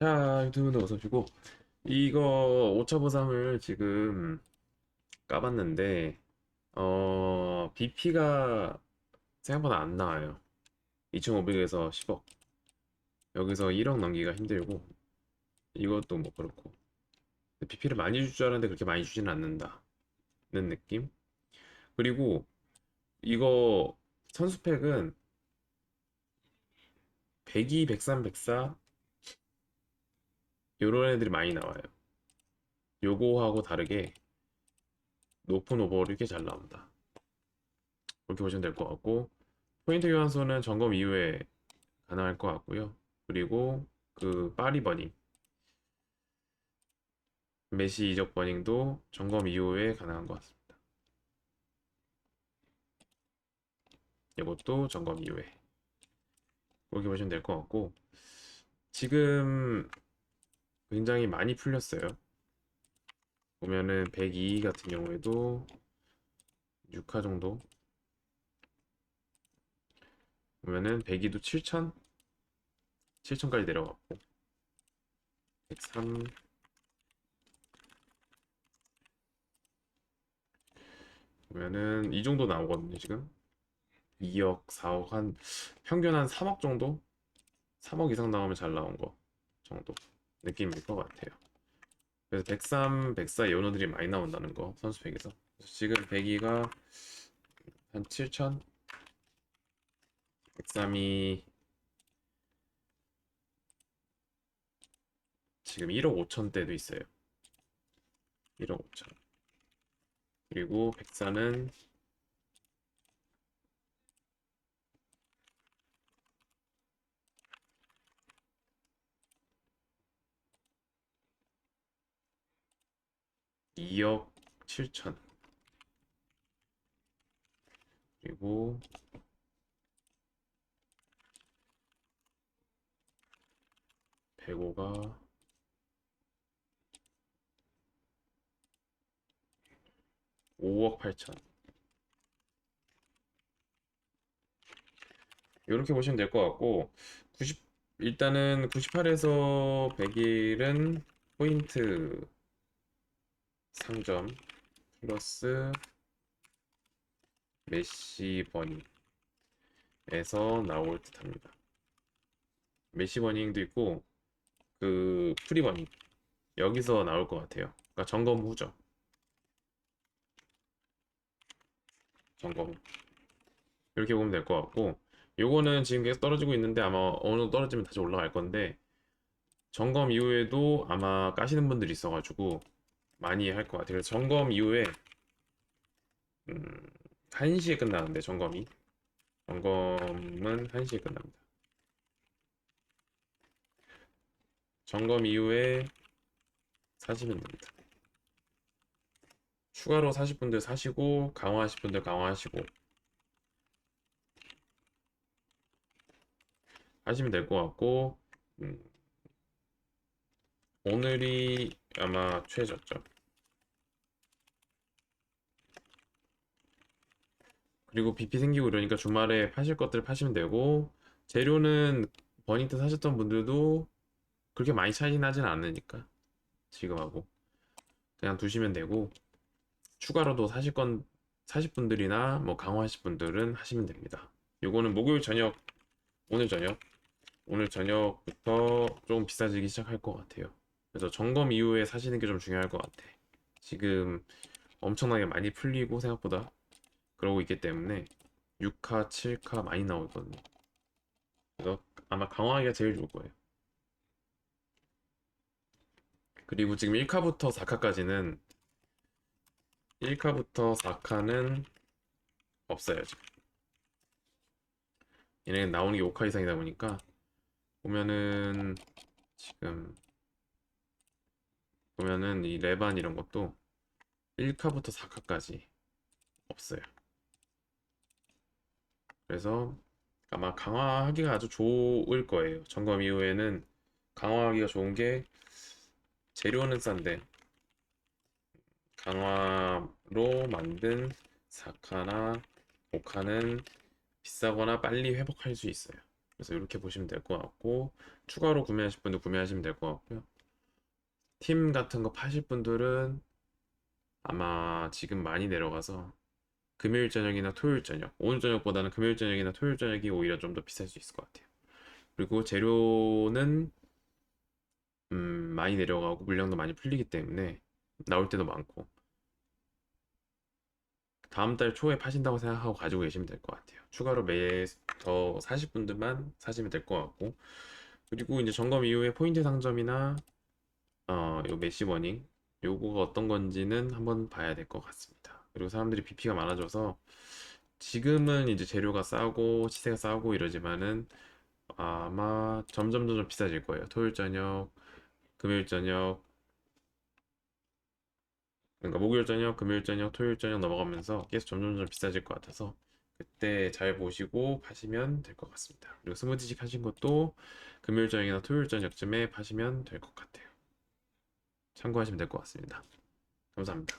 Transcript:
자, 유튜브도 어서 오시고, 이거 5차 보상을 지금 까봤는데, 어, BP가 생각보다 안 나와요. 2,500에서 10억. 여기서 1억 넘기가 힘들고, 이것도 뭐 그렇고. BP를 많이 줄 줄 알았는데 그렇게 많이 주지는 않는다는 느낌? 그리고 이거 선수팩은 102, 103, 104, 요런 애들이 많이 나와요. 요거하고 다르게 높은 오버를 이렇게 잘 나온다. 그렇게 보시면 될 것 같고 포인트 교환소는 점검 이후에 가능할 것 같고요. 그리고 그 파리 버닝 메시 이적 버닝도 점검 이후에 가능한 것 같습니다. 이것도 점검 이후에 그렇게 보시면 될 것 같고 지금 굉장히 많이 풀렸어요. 보면은 102 같은 경우에도 6화 정도 보면은 102도 7,000 7,000까지 내려갔고 103 보면은 이 정도 나오거든요, 지금. 2억, 4억 한 평균 한 3억 정도? 3억 이상 나오면 잘 나온 거 정도 느낌일 것 같아요. 그래서 103, 104 연어들이 많이 나온다는 거 선수팩에서. 그래서 지금 102가 한 7천? 103이 지금 1억 5천대도 있어요. 1억 5천. 그리고 104는 이억 7천. 그리고 배고가 5억 8천. 이렇게 보시면 될 것 같고 90 일단은 98에서 101은 포인트 상점 플러스 메시 버닝에서 나올 듯 합니다. 메시 버닝도 있고 그 프리 버닝 여기서 나올 것 같아요. 그러니까 점검 후죠. 점검 후. 이렇게 보면 될 것 같고 요거는 지금 계속 떨어지고 있는데 아마 어느 정도 떨어지면 다시 올라갈 건데 점검 이후에도 아마 까시는 분들이 있어가지고 많이 할 것 같아요. 그래서 점검 이후에 음, 1시에 끝나는데 점검이 점검은 1시에 끝납니다. 점검 이후에 사시면 됩니다. 추가로 사실 분들 사시고 강화하실 분들 강화하시고 하시면 될 것 같고 음, 오늘이 아마 최저점. 그리고 BP 생기고 이러니까 주말에 파실 것들 파시면 되고 재료는 버닝트 사셨던 분들도 그렇게 많이 차이는 하진 않으니까 지금하고 그냥 두시면 되고 추가로도 사실 건 사실 분들이나 뭐 강화하실 분들은 하시면 됩니다. 요거는 목요일 저녁 오늘 저녁 오늘 저녁부터 좀 비싸지기 시작할 것 같아요. 그래서 점검 이후에 사시는 게 좀 중요할 것 같아. 지금 엄청나게 많이 풀리고 생각보다 그러고 있기 때문에 6카, 7카 많이 나오거든요. 그래서 아마 강화하기가 제일 좋을 거예요. 그리고 지금 1카부터 4카까지는 1카부터 4카는 없어요, 지금. 얘네는 나오는 게 5카 이상이다 보니까 보면은 지금 보면은 이 레반 이런 것도 1카부터 4카까지 없어요. 그래서 아마 강화하기가 아주 좋을 거예요. 점검 이후에는 강화하기가 좋은 게 재료는 싼데 강화로 만든 4카나 5카는 비싸거나 빨리 회복할 수 있어요. 그래서 이렇게 보시면 될 것 같고 추가로 구매하실 분들 구매하시면 될 것 같고요. 팀 같은 거 파실 분들은 아마 지금 많이 내려가서 금요일 저녁이나 토요일 저녁, 오늘 저녁보다는 금요일 저녁이나 토요일 저녁이 오히려 좀 더 비쌀 수 있을 것 같아요. 그리고 재료는 음, 많이 내려가고 물량도 많이 풀리기 때문에 나올 때도 많고 다음 달 초에 파신다고 생각하고 가지고 계시면 될 것 같아요. 추가로 매더 사실 분들만 사시면 될 것 같고 그리고 이제 점검 이후에 포인트 상점이나 어, 요 메시 버닝 요거가 어떤 건지는 한번 봐야 될 것 같습니다. 그리고 사람들이 BP가 많아져서 지금은 이제 재료가 싸고 시세가 싸고 이러지만은 아마 점점 점점 비싸질 거예요. 토요일 저녁, 금요일 저녁, 그러니까 목요일 저녁, 금요일 저녁, 토요일 저녁 넘어가면서 계속 점점 점점 비싸질 것 같아서 그때 잘 보시고 파시면 될 것 같습니다. 그리고 스무디식 하신 것도 금요일 저녁이나 토요일 저녁쯤에 파시면 될 것 같아요. 참고하시면 될 것 같습니다. 감사합니다.